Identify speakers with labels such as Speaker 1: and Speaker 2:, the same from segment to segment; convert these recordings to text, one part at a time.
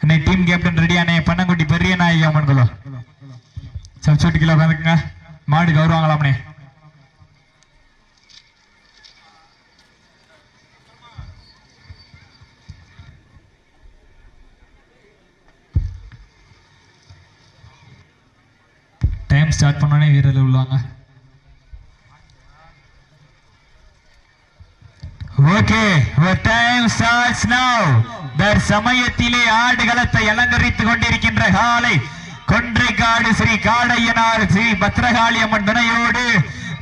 Speaker 1: அண்ணே team captain ரெடியானே பண்ணங்குட்டி பெரிய நாயகி அம்மன் குலம். சப்சூட்டி கிலோ உட்காந்துக்குங்க. மாடு கௌரவங்களாம்னே டைம் ஸ்டார்ட் பண்ணோடனே வீரர்கள் உள்ளாங்க. ஓகே டைம் ஸ்டார்ட்ஸ் நவ் தர் சமயத்திலே ஆடுகளத்தை அலங்கரித்துக் கொண்டிருக்கின்ற காலை கொன்றைக்காடு ஸ்ரீ காடையனார் ஸ்ரீ பத்ரகாளி அம்மன் துணையோடு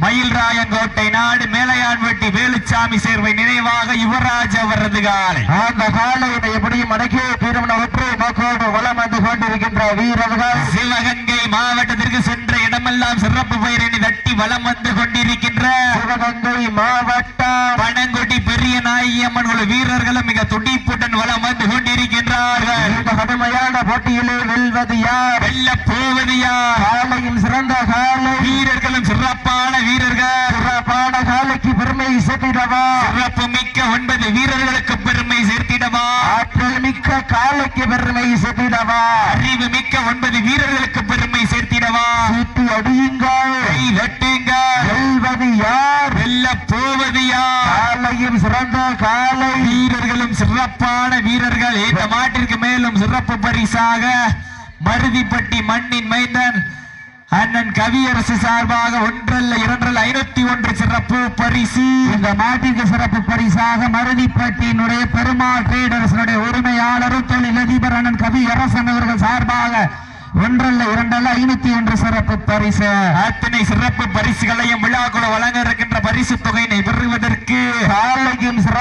Speaker 1: மயில்ராயங்கோட்டை நாடு மேலையான்வெட்டி வேலுச்சாமி சேர்வை நினைவாக யுவராஜ் அவரது காலை.
Speaker 2: அந்த காலையினை எப்படியும் அடக்கி திருமண ஒற்றை நோக்கோடு வளம் வந்து கொண்டிருக்கின்ற வீரர்கள்
Speaker 1: சிவகங்கை மாவட்டத்திற்கு சென்ற இடமெல்லாம் சிறப்பு பெயரணி தட்டி வலம் வந்து கொண்டிருக்கின்ற
Speaker 2: சிவகங்கை மாவட்டம்
Speaker 1: பனங்குடி நாயகி அம்மன் குழு வீரர்களும் மிக துடிப்புடன் வலம் வந்து கொண்டிருக்கின்றார்கள்.
Speaker 2: இந்த கடுமையான போட்டியிலே வெல்வது யார்?
Speaker 1: வெல்ல போவது யார்?
Speaker 2: காலையும் சிறந்த காலை.
Speaker 1: வீரர்களும் சிறப்பான வீரர்கள்.
Speaker 2: சிறப்பான காலைக்கு பெருமை சேர்த்திடவா?
Speaker 1: சிறப்பு மிக்க ஒன்பது வீரர்களுக்கு பெருமை சேர்த்திடவா?
Speaker 2: ஆற்றல் மிக்க காலைக்கு பெருமை சேர்த்திடவா?
Speaker 1: அறிவு மிக்க ஒன்பது வீரர்களுக்கு பெருமை சேர்த்திடவா?
Speaker 2: சீட்டி அடியுங்கள்.
Speaker 1: கை தட்டுங்கள்
Speaker 2: வெல்வது யார்?
Speaker 1: வெல்ல போவது யார்
Speaker 2: சிறந்த காலை
Speaker 1: வீரர்களும் சிறப்பான வீரர்கள். இந்த மாட்டிற்கு மேலும் சிறப்பு பரிசாக மருதிப்பட்டி மண்ணின் மைந்தன் அண்ணன் கவியரசு சார்பாக ஒன்றல்ல இரண்டல்ல ஐநூத்தி ஒன்று சிறப்பு பரிசு.
Speaker 2: இந்த மாட்டிற்கு சிறப்பு பரிசாக மருதிப்பட்டியினுடைய பெருமாள் ட்ரேடர்ஸினுடைய உரிமையாளரும் தொழிலதிபர் அண்ணன் கவியரசன் அவர்கள் சார்பாக ஒன்றல்ல இரண்டல்ல ஐநூத்தி ஒன்று சிறப்பு பரிசு.
Speaker 1: அத்தனை சிறப்பு பரிசுகளையும் விழாக்குழு வழங்க இருக்கின்ற பரிசு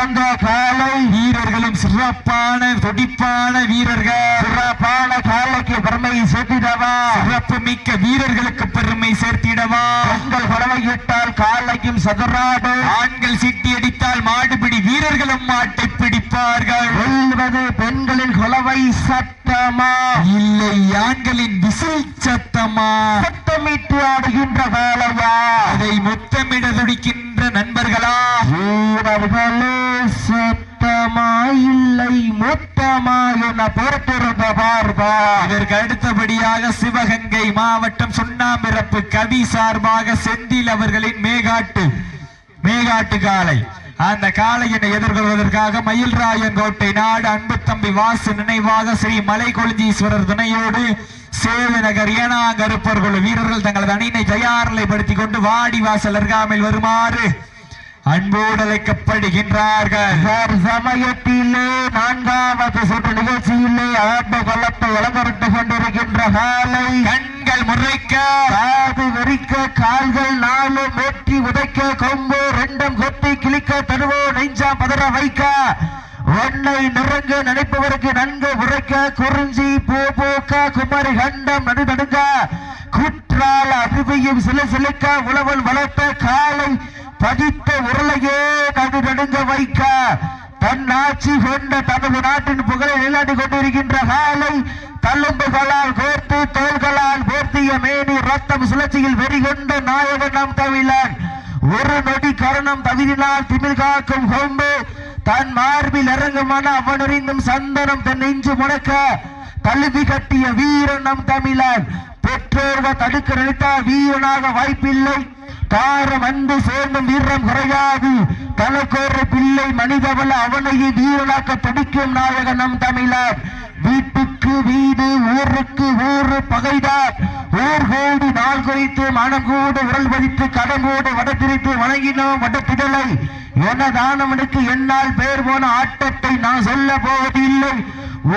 Speaker 2: சிறந்த காலை
Speaker 1: வீரர்களும் சிறப்பான துடிப்பான வீரர்கள்.
Speaker 2: சிறப்பான காலைக்கு பெருமை சேர்த்திடவா?
Speaker 1: சிறப்பு மிக்க வீரர்களுக்கு பெருமை சேர்த்திடவா?
Speaker 2: பெண்கள் பறவையிட்டால் காலையும் சதுராடு
Speaker 1: ஆண்கள் சிட்டி அடித்தால் மாடுபிடி வீரர்களும் மாட்டை பிடிப்பார்கள்.
Speaker 2: வெல்வது பெண்களின் சட்ட. சட்டமா
Speaker 1: இல்லை ஆண்களின் விசில் சத்தமா?
Speaker 2: சத்தமிட்டு ஆடுகின்ற காலையா
Speaker 1: அதை முத்தமிட துடிக்கின்ற நண்பர்களா?
Speaker 2: வீரர்களே சத்தமா இல்லை மொத்தமா என பொறுத்திருந்த பார்ப்பா
Speaker 1: இதற்கு அடுத்தபடியாக சிவகங்கை மாவட்டம் சுண்ணாம்பிறப்பு கவி சார்பாக செந்தில் அவர்களின் மேகாட்டு மேகாட்டு காளை அந்த காளையினை எதிர்கொள்வதற்காக மயில்ராயங்கோட்டை நாடு அன்பு தம்பி வாசு நினைவாக ஸ்ரீ மலை கொழுந்தீஸ்வரர் துணையோடு சேது நகர் ஏனாங்கருப்பர் குழு வீரர்கள் தங்களது அணியினை தயார்நிலைப்படுத்திக் கொண்டு வாடி வாசல் அருகாமையில் வருமாறு அன்போடு அழைக்கப்படுகின்றார்கள்.
Speaker 2: சமயத்திலே நான்காவது சுற்று நிகழ்ச்சியிலே ஆட்ட கலத்தை இளங்கரிட்டு கொண்டிருக்கின்ற காலை
Speaker 1: கண்கள் முறைக்க.
Speaker 2: காது வெறிக்க கால்கள் நாலு மேற்றி உதைக்க கொம்பு ரெண்டும் கொத்தி கிழிக்க தருவோ நெஞ்சா பதற வைக்க. ஒன்னை நிறங்க நினைப்பவருக்கு நன்கு உரைக்க. குறிஞ்சி பூ பூக்க குமரி கண்டம் நடு நடுங்க. குற்றால அருவியும் சில சிலுக்க உழவல் வளர்த்த காலை பதித்த உருளையே நடுநடுங்க வைக்க. தன் ஆட்சி கொண்ட தனது நாட்டின் புகழை நிலாடி கொண்டிருக்கின்ற காலை தள்ளும்புகளால் கோர்த்து தோள்களால் போர்த்திய மேனி ரத்தம் சுழற்சியில் வெறிகொண்ட நாயகன் நாம் தமிழன். ஒரு நொடி கரணம் தவிரினால் திமிழ் காக்கும் கொம்பு. தன் மார்பில் இறங்குமான அவனறிந்தும் சந்தனம் தன் நெஞ்சு முடக்க தழுவி கட்டிய வீரன் நம் தமிழன். பெற்றோர்கள் தடுக்க நினைத்தால் வீரனாக வாய்ப்பில்லை. தாரம் வந்து சேர்ந்தும் வீரம் குறையாது. தனக்கோர பிள்ளை மனிதவள அவனையே வீரனாக்க துடிக்கும் நாயகன் நம் தமிழர். வீட்டு வீடு ஊருக்கு ஊரு பகைதார். ஊர் கோடி நாள் குறித்து மனம் கூட உடல் பதித்து கடன் கூட வடத்திரித்து வணங்கினோம் வடத்திடலை எனதானவனுக்கு என்னால் பேர் போன ஆட்டத்தை நான் சொல்ல போவதில்லை.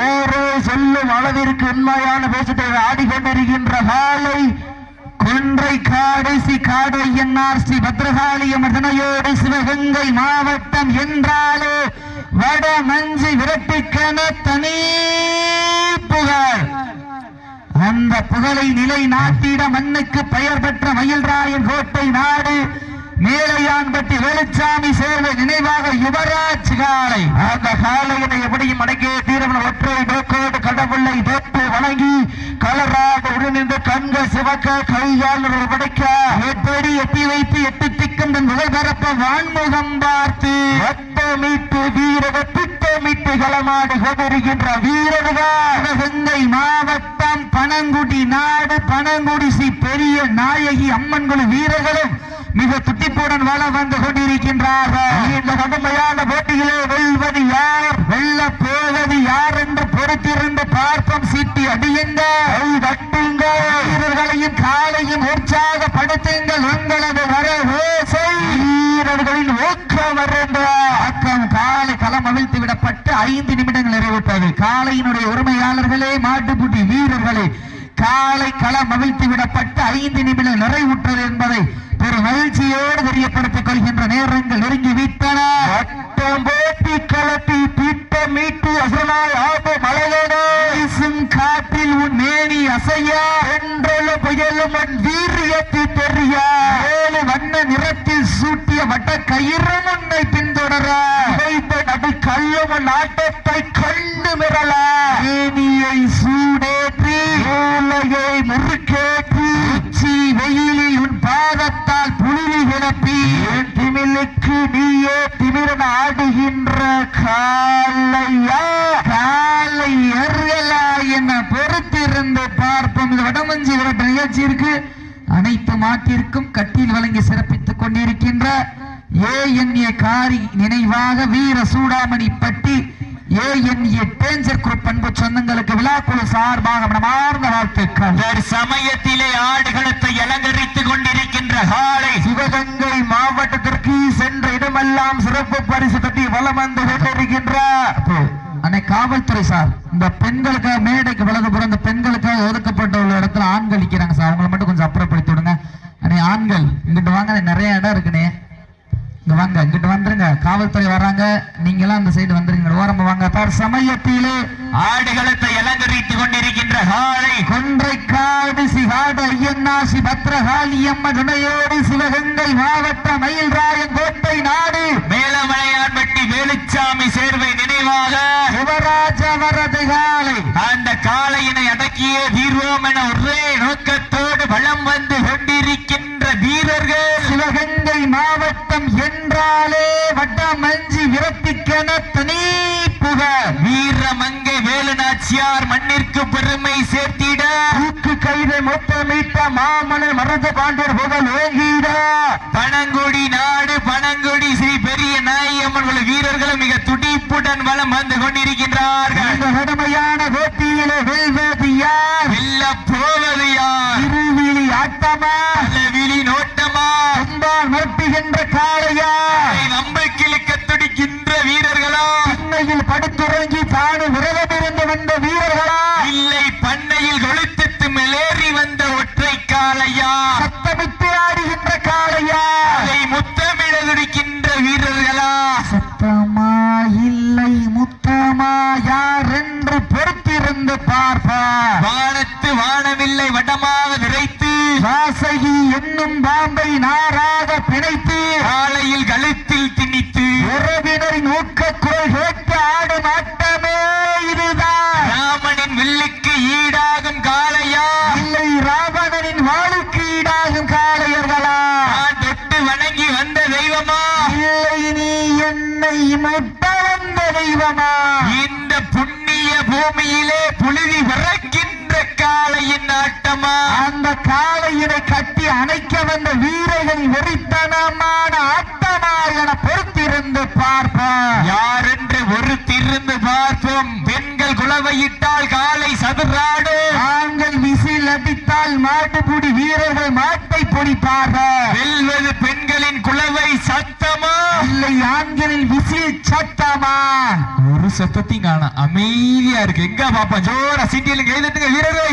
Speaker 2: ஓரே சொல்லும் அளவிற்கு உண்மையான பேசத்தை ஆடிக்கொண்டிருக்கின்ற காலை கொன்றை காடைசி ஸ்ரீ காடு என்ஆர் ஸ்ரீ பத்ரகாளி அமர்தனையோடு சிவகங்கை மாவட்டம் என்றாலே வட மஞ்சு விரட்டிக்கன தனி. புகழ் அந்த புகழை நிலை நாட்டிட மண்ணுக்கு பெயர் பெற்ற மயில்ராயன் கோட்டை நாடு மேலையான்பட்டி வேலுச்சாமி சேர்ந்த நினைவாக யுவராஜ் காலை. அந்த காலையினை எப்படியும் அடங்கிய தீரவன ஒற்றை நோக்கோடு கடவுளை தோற்று வணங்கி கலராக உடனிருந்து கண்கள் சிவக்க கையால் படைக்க எப்படி எட்டி வைத்து எட்டு திக்கும் தன் முகை பரப்ப வான்முகம் பார்த்து வட்டமிட்டு வீரக திட்டமிட்டு களமாடி கொண்டிருக்கின்ற வீரர்கள்.
Speaker 3: சிவகங்கை மாவட்டம் பனங்குடி நாடு பனங்குடிசி பெரிய நாயகி அம்மன்களும் வீரர்களும் மிக துட்டிப்புடன் வள வந்து கொண்டிருக்கின்றார்கள். இந்த கடுமையான போட்டியிலே வெல்வது யார்? வெல்ல போவது யார் என்று பொறுத்திருந்து பார்ப்போம். சீட்டி அடியுங்கள் வீரர்களையும் காலையும் உற்சாகப்படுத்துங்கள். உங்களது வர ஓசை வீரர்களின் ஊக்கம் வருந்த ஆக்கம் காலை களம் அவிழ்த்து விடப்பட்டு ஐந்து நிமிடங்கள் நிறைவுற்றது. காலையினுடைய உரிமையாளர்களே மாட்டுப்புட்டி வீரர்களே காலை களம் அவிழ்த்து விடப்பட்டு ஐந்து நிமிடம் நிறைவுற்றது என்பதை ஒரு மகிழ்ச்சியோடு தெரியப்படுத்திக் கொள்கின்ற நேரங்கள் நெருங்கி விட்டன. போட்டி களத்தில் திட்டமிட்டு அசலாய் ஆப மலையோடு. வீசும் காற்றில் உன் மேனி அசையா. என்றலும் புயலும் உன் வீரியத்தை தெரிய. ஏழு வண்ண நிறத்தில் சூட்டிய வட்ட கயிறும் உன்னை பின்தொடர. நடு கல்லும் உன் ஆட்டத்தை கண்டு மிரள. மேனியை நிகழ்ச்சி இருக்கு. அனைத்து மாட்டிற்கும் கட்டில் வழங்கி சிறப்பித்துக் கொண்டிருக்கின்ற ஏஎன்ஏ காரி நினைவாக வீர சூடாமணி பட்டி ஏஎன்ஏ டேஞ்சர் குரூப் அன்பு சொந்தங்களுக்கு விழாக்குழு சார்பாக மனமார்ந்த வாழ்த்துக்கள்.
Speaker 1: ஒரு சமயத்திலே ஆடுகளத்தை அலங்கரித்துக் கொண்டிருக்கின்ற காலை
Speaker 3: சிவகங்கை மாவட்டத்திற்கு சென்ற இடமெல்லாம் சிறப்பு பரிசு தட்டி வலம் வந்து கொண்டிருக்கின்ற அன்னை காவல்துறை சார் இந்த பெண்களுக்காக மேடைக்கு வலதுபுறம் இந்த பெண்களுக்காக ஒதுக்கப்பட்ட உள்ள இடத்துல ஆண்கள் நிக்கிறாங்க சார். அவங்களை மட்டும் கொஞ்சம் அப்புறப்படுத்தி விடுங்க. அண்ணே ஆண்கள் இங்கிட்டு வாங்க நிறைய இடம் இருக்குண்ணே. இங்க வாங்க இங்கிட்டு வந்துருங்க. காவல்துறை வர்றாங்க. நீங்க எல்லாம் அந்த சைடு வந்துருங்க. ஓரமா வாங்க. தார் சமயத்திலே
Speaker 1: ஆடுகளத்தை அலங்கரித்துக் கொண்டிருக்கின்ற காலை
Speaker 3: கொன்றைக்காடு சிகாடு ஐயன்னாசி பத்ரகாளி அம்ம துணையோடு சிவகங்கை மாவட்ட மயில்ராயன் கோட்டை நாடு.
Speaker 1: மேலமலையான்பட்டி வேலுச்சாமி சேர்வை நினைவாக
Speaker 3: யுவராஜ வரது காலை.
Speaker 1: அந்த காளையினை அடக்கியே தீர்வோம் என ஒரே நோக்கத்தோடு வளம் வந்து கொண்டிருக்கின்ற வீரர்கள்
Speaker 3: சிவகங்கை மாவட்டம் என்றாலே வட்டமஞ்சி விரட்டிக்கென தனி புகழ்
Speaker 1: வீரமங்கை வேலுநாச்சியார் மண்ணிற்கு பெருமை சேர்த்திட.
Speaker 3: தூக்கு கைதை மொத்தமிட்ட மாமனை மருத பாண்டியர் புகழ் ஓங்கிட
Speaker 1: பனங்குடி நாடு பனங்குடி ஸ்ரீ பெரிய நாயம்மன் வீரர்களும் மிக துடிப்புடன் வளம் வந்து கொண்டிருக்கின்றார்கள்.
Speaker 3: இந்த கடுமையான போட்டியிலே வெல்வது யார்?
Speaker 1: வெல்ல போவது யார்?
Speaker 3: இருவிழி ஆட்டமா
Speaker 1: விழி நோட்டமா
Speaker 3: அன்பால் மிரட்டுகின்ற காளையா
Speaker 1: நம்பிக்கையிலுக்க துடிக்கின்ற வீரர்களா
Speaker 3: பண்ணையில் படுத்துறங்கி தானு விரதம் இருந்து வந்த வீரர்களா
Speaker 1: இல்லை பண்ணையில் கொளுத்து மேலேறி வந்த ஒற்றை காளையா
Speaker 3: சத்தமிட்டு ஆடுகின்ற காளையா
Speaker 1: அதை முத்தமிட துடிக்கின்ற வீரர்களா
Speaker 3: சத்தமா இல்லை முத்தமா அணைக்க வந்த வீரர்கள் வெறித்தனமான ஆட்டமா என பொறுத்திருந்து பார்ப்போம்.
Speaker 1: யார் என்று ஒரு திருந்து பார்ப்போம். பெண்கள் குலவையிட்டால் காலை சதுராடு.
Speaker 3: ஆண்கள் விசில் அடித்தால் மாட்டுப்புடி வீரர்கள் மாட்டை பிடிப்பார்கள்.
Speaker 1: வெல்வது பெண்களின் குலவை சத்தமா?
Speaker 3: இல்லை ஆண்களின் விசில் சத்தமா?
Speaker 1: ஒரு சத்தத்தையும் காண. அமைதியா இருக்கு. எங்க பாப்பா? ஜோரா சிட்டியில கைதட்டுங்க வீரரை.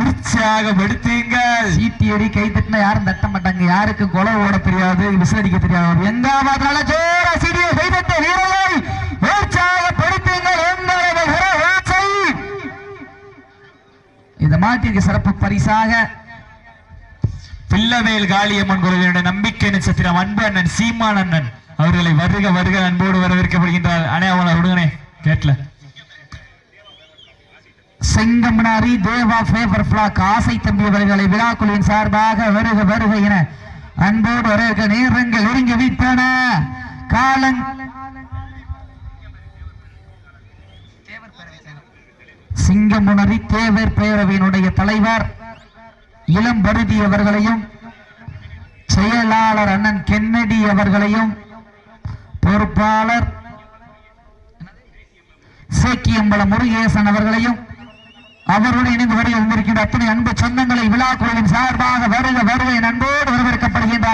Speaker 1: உற்சாகப்படுத்துங்கள்.
Speaker 3: சீட்டி அடி கை தட்டினா யாரும் தட்ட மாட்டாங்க. யாருக்கு கொலை ஓட தெரியாது விசாரிக்க தெரியாது. எங்க பார்த்தால ஜோர சீடியை கை தட்ட வீரரை உற்சாகப்படுத்துங்கள் இந்த மாட்டிற்கு சிறப்பு பரிசாக
Speaker 1: பில்லவேல் காளியம்மன் குழுவினுடைய நம்பிக்கை நட்சத்திரம் அன்பு அண்ணன் சீமான் அண்ணன் அவர்களை வருக வருக அன்போடு வரவேற்கப்படுகின்றார். அண்ணே அவங்கள விடுங்கண்ணே கேட்கல
Speaker 3: செங்கமனாரி தேவா ஃபேவர் பிளாக் ஆசை தம்பி அவர்களை விழாக்குழுவின் சார்பாக வருக வருக என அன்போடு வரவேற்க நேரங்கள் ஒருங்கி விட்டன. காலங் சிங்கமுனரி தேவர் பேரவையினுடைய தலைவர் இளம் பருதி அவர்களையும் செயலாளர் அண்ணன் கென்னடி அவர்களையும் பொறுப்பாளர் சேக்கியம்பல முருகேசன் அவர்களையும் அவருடன் இணைந்து வருகை வந்திருக்கின்ற அத்தனை அன்பு சொந்தங்களை விழா குழுவின் சார்பாக வருக வருக அன்போடு வரவேற்கப்படுகின்ற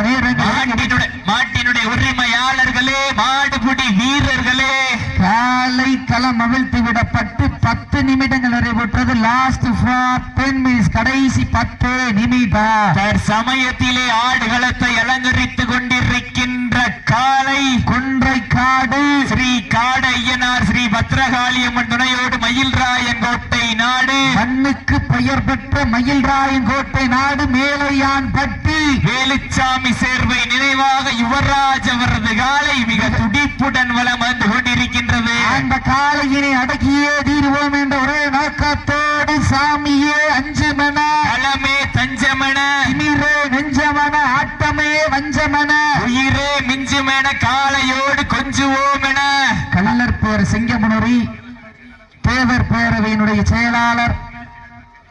Speaker 1: மாட்டினுடைய உரிமையாளர்களே மாடுபிடி வீரர்களே.
Speaker 3: காலை களம் அவிழ்த்து விடப்பட்டு பத்து நிமிடங்கள் நிறைவுற்றது லாஸ்ட் ஃபார் டென் மினிட்ஸ் கடைசி பத்து நிமிடம்.
Speaker 1: தற்சமயத்திலே ஆடுகளத்தை அலங்கரித்துக் கொண்டிருக்கின்ற காலை
Speaker 3: கொன்றை காடு
Speaker 1: ஸ்ரீ காடையனார் ஸ்ரீ பத்ரகாளியம்மன் துணையோடு மயில்ராயன் கோட்டை நாடு.
Speaker 3: மண்ணுக்கு பெயர் பெற்ற மயில்ராயன் கோட்டை நாடு மேலையான் பட்டி
Speaker 1: வேலுச்சாமி சேர்வை நினைவாக யுவராஜ் அவரது காலை மிக துடிப்புடன் வலம் வந்து கொண்டிருக்கின்றது.
Speaker 3: அந்த காளையினை அடக்கியே தீருவோம் என்ற ஒரே நோக்கத்தோடு சாமியே அஞ்சுமன.
Speaker 1: களமே தஞ்சமென.
Speaker 3: திமிரே நெஞ்சமன. ஆட்டமே வஞ்சமன.
Speaker 1: உயிரே மிஞ்சுமென காளையோடு கொஞ்சுவோம் என
Speaker 3: கள்ளர் பேர் சிங்கமுனரி தேவர் பேரவையினுடைய செயலாளர்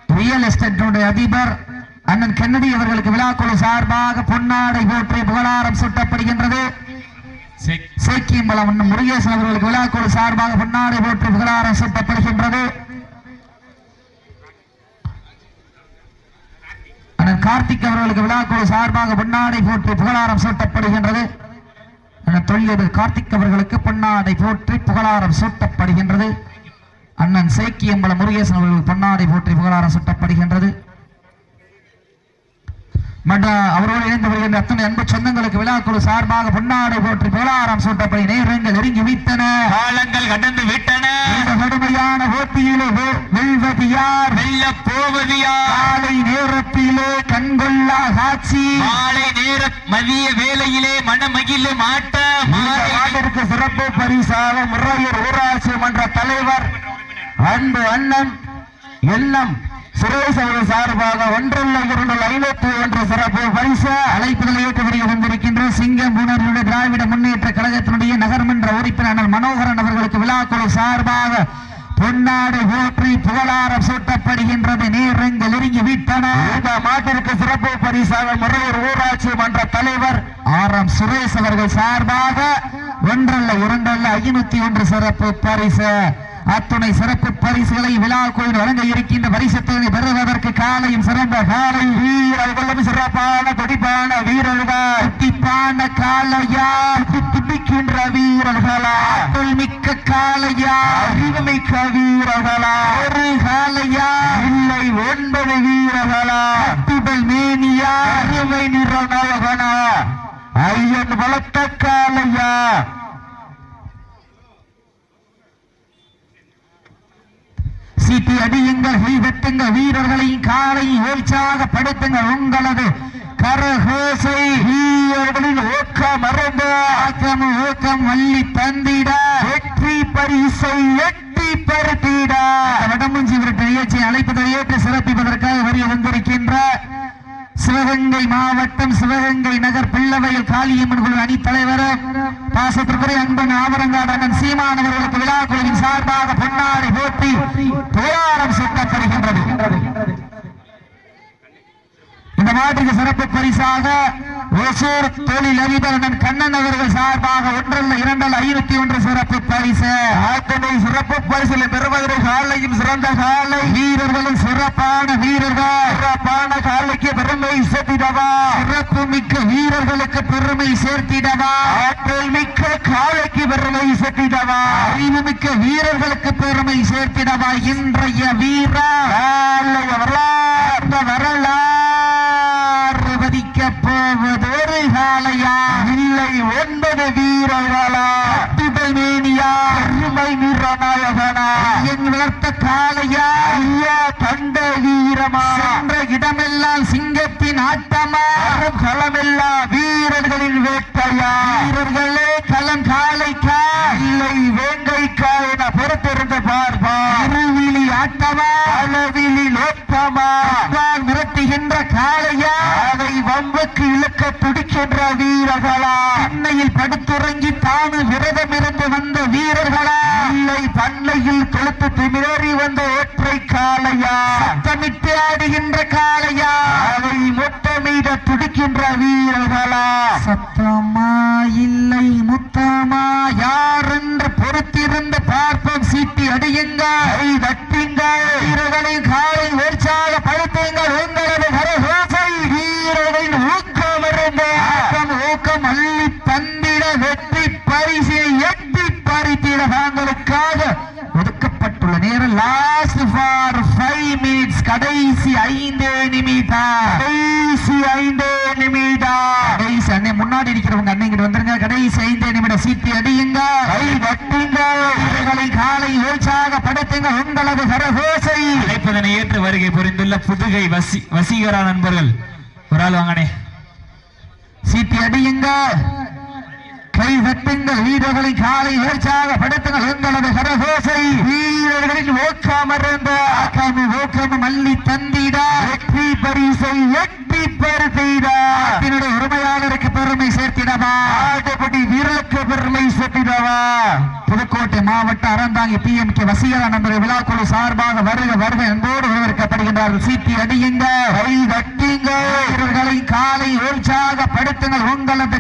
Speaker 3: ரியல் எஸ்டேட்டினுடைய அதிபர் அண்ணன் கென்னடி அவர்களுக்கு விழாக்குழு சார்பாக பொன்னாடை போற்றி புகழாரம் சூட்டப்படுகின்றது. சேக்கியம்பலம் முருகேசன் அவர்களுக்கு விழாக்குழு சார்பாக பொன்னாடை போற்றி புகழாரம் சூட்டப்படுகின்றது. அண்ணன் கார்த்திக் அவர்களுக்கு விழாக்குழு சார்பாக பொன்னாடை போற்றி புகழாரம் சூட்டப்படுகின்றது. அண்ணன் தொழிலதிபர் கார்த்திக் அவர்களுக்கு பொன்னாடை போற்றி புகழாரம் சூட்டப்படுகின்றது. அண்ணன் சேக்கியம்பலம் முருகேசன் அவர்களுக்கு பொன்னாடை போற்றி புகழாரம் சூட்டப்படுகின்றது. மற்ற அவரோடு இணைந்து வருகின்ற அத்தனை அன்பு சொந்தங்களுக்கு விழாக்குழு சார்பாக பொன்னாடை போற்றி புகழாரம் சூட்டப்படி நேரங்கள் நெருங்கி வைத்தன
Speaker 1: காலங்கள் கடந்து விட்டன.
Speaker 3: கடுமையான போட்டியிலே வெல்வது யார்
Speaker 1: வெல்ல போவது யார்
Speaker 3: காலை நேரத்திலே கண்கொள்ளா காட்சி.
Speaker 1: மாலை நேர மதிய ஆட்டம்
Speaker 3: இந்த
Speaker 1: மாலை
Speaker 3: நாட்டிற்கு சிறப்பு பரிசாக முறையர் ஊராட்சி மன்ற தலைவர் அன்பு அண்ணன் எண்ணம் சுரேஷ் அவர்கள் சார்பாக ஒன்றல்ல இரண்டு ஐநூத்தி ஒன்று சிறப்பு பரிசு அழைப்புகளை ஏற்று வந்திருக்கின்ற சிங்கம் புனருடைய திராவிட முன்னேற்ற கழகத்தினுடைய நகர்மன்ற உறுப்பினர் மனோகரன் அவர்களுக்கு விழாக்குழு சார்பாக பொன்னாடு போற்றி புகழாரம் சூட்டப்படுகின்றது. நேரங்கள் நெருங்கி விட்டன இந்த மாட்டிற்கு சிறப்பு பரிசாக முறையூர் ஊராட்சி மன்ற தலைவர் ஆர் எம் சுரேஷ் அவர்கள் சார்பாக ஒன்றல்ல இரண்டல்ல ஐநூத்தி ஒன்று சிறப்பு பரிசு. அத்துணை சிறப்பு பரிசுகளை விழா கோயில் வழங்க இருக்கின்ற பரிசத்தினை பெறுவதற்கு காலையும் சிறந்த காலை. வீரர்களும் சிறப்பான துடிப்பான வீரர்கள் துடிப்பான காலையா துடிக்கின்ற வீரர்களா மிக்க காலையா அறிவு மிக்க வீரர்களா ஒரு காலையா இல்லை ஒன்பது வீரர்களா துடல் மேனியா அருமை நிறநாயகனா ஐயன் வளர்த்த காலையா சீட்டி அடியுங்கள் கை வீரர்களையும் காலையும் படுத்துங்க உங்களது கரகோசை வீரர்களின் ஊக்கம் மறந்து ஆக்கம் ஊக்கம் வள்ளி தந்திட வெற்றி பரிசை எட்டி பருத்திட. வடமுஞ்சி விரட்ட நிகழ்ச்சியை அழைப்பதை ஏற்று சிறப்பிப்பதற்காக வரிய வந்திருக்கின்ற சிவகங்கை மாவட்டம் சிவகங்கை நகர் பிள்ளவையில் காளியம்மன் குழு அணி தலைவர் பாசத்திற்குரிய அன்பன் ஆவரங்காடு அண்ணன் சீமானவர்களுக்கு விழா குழுவின் சார்பாக பொன்னாடை போட்டி புகாரம் சுட்டப்படுகின்றது. இந்த சிறப்பு பரிசாக ஒசூர் தொழில் அதிபர் அண்ணன் கண்ணன் அவர்கள் சார்பாக ஒன்றல்ல இரண்டல்ல ஐநூத்தி ஒன்று சிறப்பு பரிசு. ஆத்தனை சிறப்பு பரிசில் பெறுவதற்கு காலையும் சிறந்த காலை. வீரர்களும் சிறப்பான வீரர்கள். சிறப்பான காலைக்கு பெருமை சேர்த்திடவா. சிறப்பு மிக்க வீரர்களுக்கு பெருமை சேர்த்திடவா. ஆற்றல் மிக்க காலைக்கு பெருமை சேர்த்திடவா. அறிவு மிக்க வீரர்களுக்கு பெருமை சேர்த்திடவா இன்றைய வீரா வரலாறு வரலாறு. பதிக்க போவது ஒரு காலையா இல்லை ஒன்பது வீரர்களா? துடல் மேனியா அருமை நிறநாயகனா என் வளர்த்த காலையா ஐயா கண்ட வீரமா? வருமா யார் என்று பொறுத்திருந்து பார்ப்போம்? சீட்டி அடியுங்க தட்டுங்கள். வீரர்களின் காலை உற்சாக படுத்துங்கள். உங்களது கரகோசை வீரர்களின் ஊக்கம் இருந்த ஊக்கம் அள்ளி தந்திட வெற்றி பரிசை எட்டி பறித்திட தாங்களுக்காக ஒதுக்கப்பட்டுள்ள நேரம் லாஸ்ட் ஃபார் ஃபைவ் மினிட்ஸ் கடைசி ஐந்து நிமிடம் கடைசி ஐந்து நிமிடம் கடைசி அண்ணன் முன்னாடி இருக்கிறவங்க அண்ணன் இங்கிட்டு வந்துருங்க. கடைசி ஐந்து வாசித்து அடியுங்க கை வட்டுங்க இவைகளை காலை ஓய்ச்சாக படைத்துங்க. உங்களது சரகோசை.
Speaker 1: அழைப்பதனை ஏற்று வருகை புரிந்துள்ள புதுகை வசி வசீகரா நண்பர்கள். ஒரு ஆள் வாங்கனே
Speaker 3: சீட்டி அடியுங்க கை தட்டுங்க வீரர்களை காலை உயர்ச்சியாக படுத்துங்க. எங்களது கரகோசை வீரர்களின் ஓக்காம இருந்த ஓக்கம் மல்லி தந்திட வெற்றி பரிசை பருத்திடா நாட்டினுடைய உரிமையாளருக்கு பெருமை சேர்த்திடவா? ஆட்டுப்படி வீரர்களுக்கு பெருமை சேர்த்திடவா? புதுக்கோட்டை மாவட்ட Aranthangi P M K Vaseegara number விழாக்குழு சார்பாக வருக வருக என்போடு வரவேற்கப்படுகின்றார்கள். சீட்டி அடியுங்க. கை தட்டுங்க. வீரர்களை காலை உற்சாகப்படுத்துங்கள் உங்களது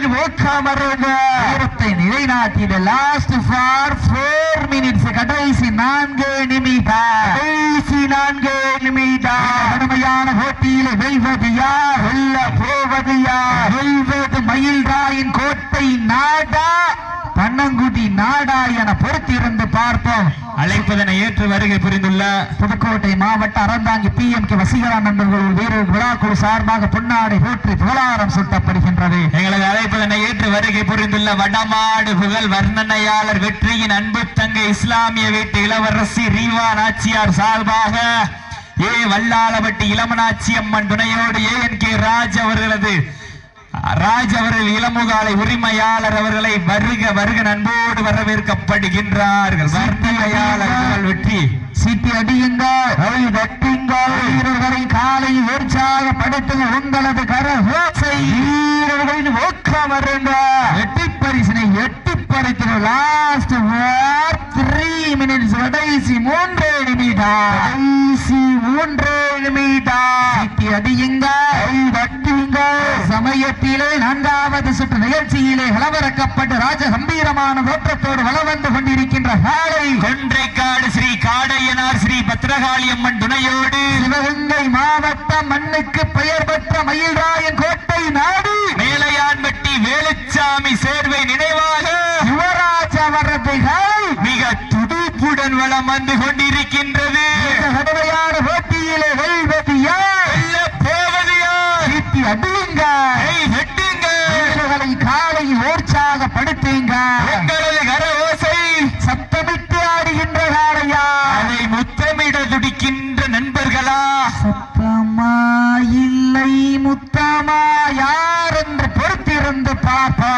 Speaker 3: கரகோசை வீரர்கள் ஊக்கமருங்க வீரத்தை நிலைநாட்டிட லாஸ்ட் ஃபார் ஃபோர் மினிட்ஸ் கடைசி நான்கு நிமிடம் கடைசி நான்கு நிமிடம் கடுமையான போட்டியில் வெல்வது யார்? வெல்ல போவது யார்? வெல்வது மயில்ராயின் கோட்டை நாடா. பன்னங்குடி நாடா என பொறுத்திருந்து பார்ப்போம்.
Speaker 1: அழைப்பதனை ஏற்று வருகை புரிந்துள்ள
Speaker 3: புதுக்கோட்டை மாவட்ட Aranthangi P M K Vaseegara நண்பர்கள் வீரர் விழாக்குழு சார்பாக பொன்னாடை போற்றி புகழாரம் சூட்டப்படுகின்றது.
Speaker 1: எங்களது அழைப்பதனை ஏற்று வருகை புரிந்துள்ள வடமாடு புகழ் வர்ணனையாளர் வெற்றியின் அன்பு தங்கை இஸ்லாமிய வீட்டு இளவரசி ரீவா நாச்சியார் சார்பாக ஏ வல்லாளவட்டி இளமனாட்சி அம்மன் துணையோடு ஏ என் கே ராஜ் அவர்களது ராஜ் அவர்கள் இளமுகாலை உரிமையாளர் அவர்களை வருக வருக நண்போடு வரவேற்கப்படுகின்றார்கள். வர்ணனையாளர் புகழ் வெற்றி.
Speaker 3: சீட்டி அடியுங்கள். கை தட்டுங்கள் வீரர்களை காலை உற்சாகப்படுத்துங்க உங்களது கரகோசை. வீரர்களின் ஊக்கம் வருங்க வெட்டி பரிசினை எட்டி படைத்துங்க லாஸ்ட் த்ரீ மினிட்ஸ் கடைசி மூன்று நிமிடம். கடைசி மூன்று நிமிடம். சமயத்திலே நான்காவது சுற்று நிகழ்ச்சியிலே கலவரக்கப்பட்டு ராஜ கம்பீரமான தோற்றத்தோடு வளம் வந்து கொண்டிருக்கின்ற காலை.
Speaker 1: கொன்றைக்காடு ஸ்ரீ காடையனார் ஸ்ரீ பத்ரகாளி அம்மன் துணையோடு.
Speaker 3: சிவகங்கை மாவட்டம் மண்ணுக்கு பெயர் பெற்ற மயில்ராயன் கோட்டை நாடு.
Speaker 1: மேலையான்பட்டி வேலுச்சாமி சேர்வை நினைவாக
Speaker 3: யுவராஜ வரதுகள்
Speaker 1: மிக வளம் வந்து கொண்டிருக்கின்றது.
Speaker 3: கடுமையான போட்டியிலே வெல்வது யார்
Speaker 1: போவது யார்?
Speaker 3: சீட்டி அடியுங்க. வீரர்களை காலை உற்சாகப்படுத்துங்க.
Speaker 1: உங்களது
Speaker 3: சத்தமிட்டு ஆடுகின்ற காளையா?
Speaker 1: அதை முத்தமிட துடிக்கின்ற நண்பர்களா?
Speaker 3: சத்தமா இல்லை முத்தமா? யார் என்று பொறுத்திருந்து பாப்பா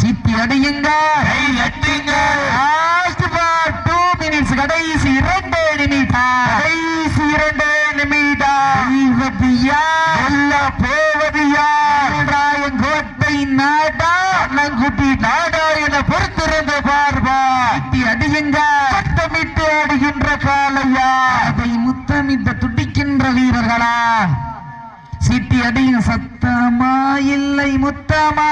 Speaker 3: சீட்டி அடியுங்க.
Speaker 1: கை வெட்டுங்க
Speaker 3: லாஸ்ட் ஃபார் டூ மினிட்ஸ் கடைசி இரண்டு நிமிடம் கடைசி இரண்டு நிமிடம் வெல்வது யார் வெல்ல போவது யார் ராயன் கோட்டை நாடா அண்ணங்குட்டி நாடா என பொறுத்திருந்து பார்வா சீட்டி அடியுங்க சத்தமிட்டு ஆடுகின்ற காளையா அதை முத்தமிட்டு துடிக்கின்ற வீரர்களா சீட்டி அடியும் சத்தமா இல்லை முத்தமா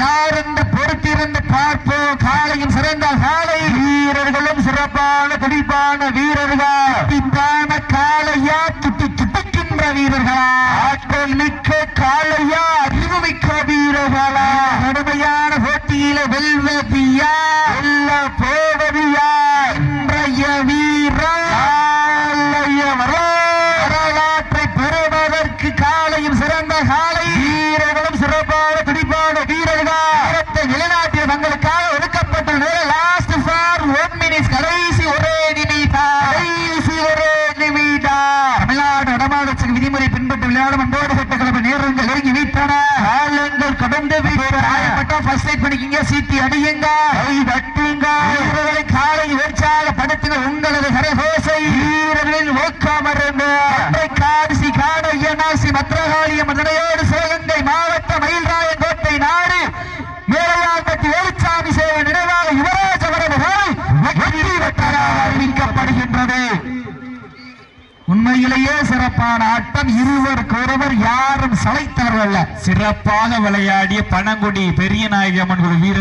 Speaker 3: யார் என்று பொறுத்திருந்து பார்ப்போம். காலையும் சிறந்த காலை வீரர்களும் சிறப்பான துடிப்பான வீரர்கள் துடிப்பான காளையா துட்டி துடிக்கின்ற வீரர்களா ஆற்றல் மிக்க காளையா அறிவு மிக்க வீரர்களா கடுமையான போட்டியில வெல்வதியா வெல்ல போவதியா இன்றைய வீரர் காளைய வரலாற்றை பெறுவதற்கு காலையும் சிறந்த காலை வீரர்களும் சிறப்பான துடிப்பான வீரர்கள் நேரத்தை நிலைநாட்டிய தங்களுக்காக ஒதுக்கப்பட்ட நேரம் லாஸ்ட் ஃபார் ஒன் மினிட்ஸ் கடைசி ஒரே நிமிடம் கடைசி ஒரே நிமிடம் தமிழ்நாடு வடமாநிலத்துக்கு விளையாடும் அன்போடு சட்ட கிளம்ப நேரங்கள் நெருங்கி வைத்தன காலங்கள் கடந்து விட்டன ஃபர்ஸ்ட் எய்ட் பண்ணிக்கிங்க சீட்டி அடியுங்க. கை தட்டுங்க வீரர்களை காலை உற்சாகப்படுத்துங்க உங்களது கரகோசை. வீரர்களின் ஊக்கமருங்க காடிசி காடையனாசி பத்ரகாளிய மதுரையோடு சிவகங்கை மாவட்ட மயில்ராயன் கோட்டை நாடு மேலையான்பட்டி வேலுச்சாமி சேவை நினைவாக யுவராஜ வரவுகள் வெற்றி வெட்டராக அறிவிக்கப்படுகின்றது உண்மையிலேயே சிறப்பான ஆட்டம். இருவர் ஒருவர் யாரும் சளைத்தவர்கள்
Speaker 1: சிறப்பாக விளையாடிய பனங்குடி பெரிய நாயகி அம்மன் வீரர்